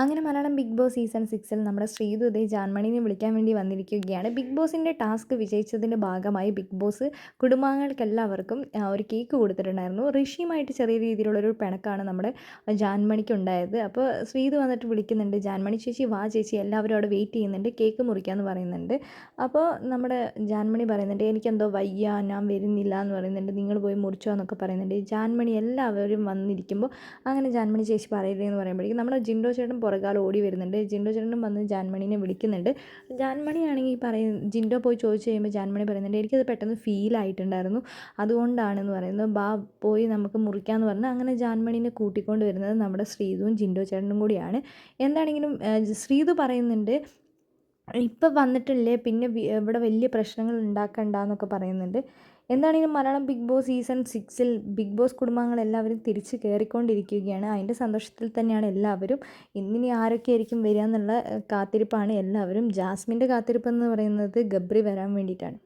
അങ്ങനെ Malayalam big boss season സിക്സിൽ നമ്മുടെ ശ്രീതു ഇതേ ജാൻമണിനെ വിളിക്കാൻ വേണ്ടി വന്നിരിക്കുകയാണ്. ബിഗ് ബോസിന്റെ ടാസ്ക് വിജയിച്ചതിന്റെ ഭാഗമായി ബിഗ് ബോസ് കുടുംബാംഗങ്ങൾക്കെല്ലാവർക്കും ഒരു കേക്ക് കൊടുത്തിട്ടുണ്ടായിരുന്നു. ഋഷിയുമായിട്ട് ചെറിയ രീതിയിലുള്ളൊരു പിണക്കാണ് നമ്മുടെ ജാൻമണിക്ക് ഉണ്ടായത് അപ്പോൾ ശ്രീതു വന്നിട്ട് വിളിക്കുന്നുണ്ട് ജാൻമണി ചേച്ചി വാ ചേച്ചി എല്ലാവരും അവിടെ വെയിറ്റ് ചെയ്യുന്നുണ്ട് കേക്ക് മുറിക്കാമെന്ന് പറയുന്നുണ്ട്. അപ്പോൾ നമ്മുടെ ജാൻമണി പറയുന്നുണ്ട് എനിക്കെന്തോ വയ്യ ഞാൻ വരുന്നില്ല എന്ന് പറയുന്നുണ്ട്. നിങ്ങൾ പോയി മുറിച്ചോ എന്നൊക്കെ പറയുന്നുണ്ട്. ജാൻമണി എല്ലാവരും വന്നിരിക്കുമ്പോൾ അങ്ങനെ ജാൻമണി ചേച്ചി പറയില്ലേ എന്ന് പറയുമ്പോഴേക്കും നമ്മുടെ ജിൻഡോ ചേട്ടൻ പുറകാലം ഓടി വരുന്നുണ്ട്. ജിൻഡോ ചേട്ടനും വന്ന് ജാൻമണിനെ വിളിക്കുന്നുണ്ട്. ജാൻമണിയാണെങ്കിൽ പറയും ജിൻഡോ പോയി ചോദിച്ചു കഴിയുമ്പോൾ ജാൻമണി പറയുന്നുണ്ട് എനിക്കത് പെട്ടെന്ന് ഫീൽ ആയിട്ടുണ്ടായിരുന്നു. അതുകൊണ്ടാണെന്ന് പറയുന്നത് ബാ പോയി നമുക്ക് മുറിക്കാമെന്ന് പറഞ്ഞ് അങ്ങനെ ജാൻമണിനെ കൂട്ടിക്കൊണ്ട് വരുന്നത് നമ്മുടെ ശ്രീതുവും ജിൻഡോ ചേട്ടനും കൂടിയാണ്. എന്താണെങ്കിലും ശ്രീതു പറയുന്നുണ്ട് ഇപ്പം വന്നിട്ടില്ലേ പിന്നെ ഇവിടെ വലിയ പ്രശ്നങ്ങൾ ഉണ്ടാക്കണ്ട എന്നൊക്കെ പറയുന്നുണ്ട്. എന്താണെങ്കിലും മലയാളം ബിഗ് ബോസ് സീസൺ സിക്സിൽ ബിഗ് ബോസ് കുടുംബാംഗങ്ങൾ എല്ലാവരും തിരിച്ച് കയറിക്കൊണ്ടിരിക്കുകയാണ് അതിന്റെ സന്തോഷത്തിൽ തന്നെയാണ് എല്ലാവരും. ഇന്നിനി ആരൊക്കെ ആയിരിക്കും വരിക എന്നുള്ള കാത്തിരിപ്പാണ് എല്ലാവരും. ജാസ്മിന്റെ കാത്തിരിപ്പ് എന്ന് പറയുന്നത് ഗബ്രി വരാൻ വേണ്ടിയിട്ടാണ്.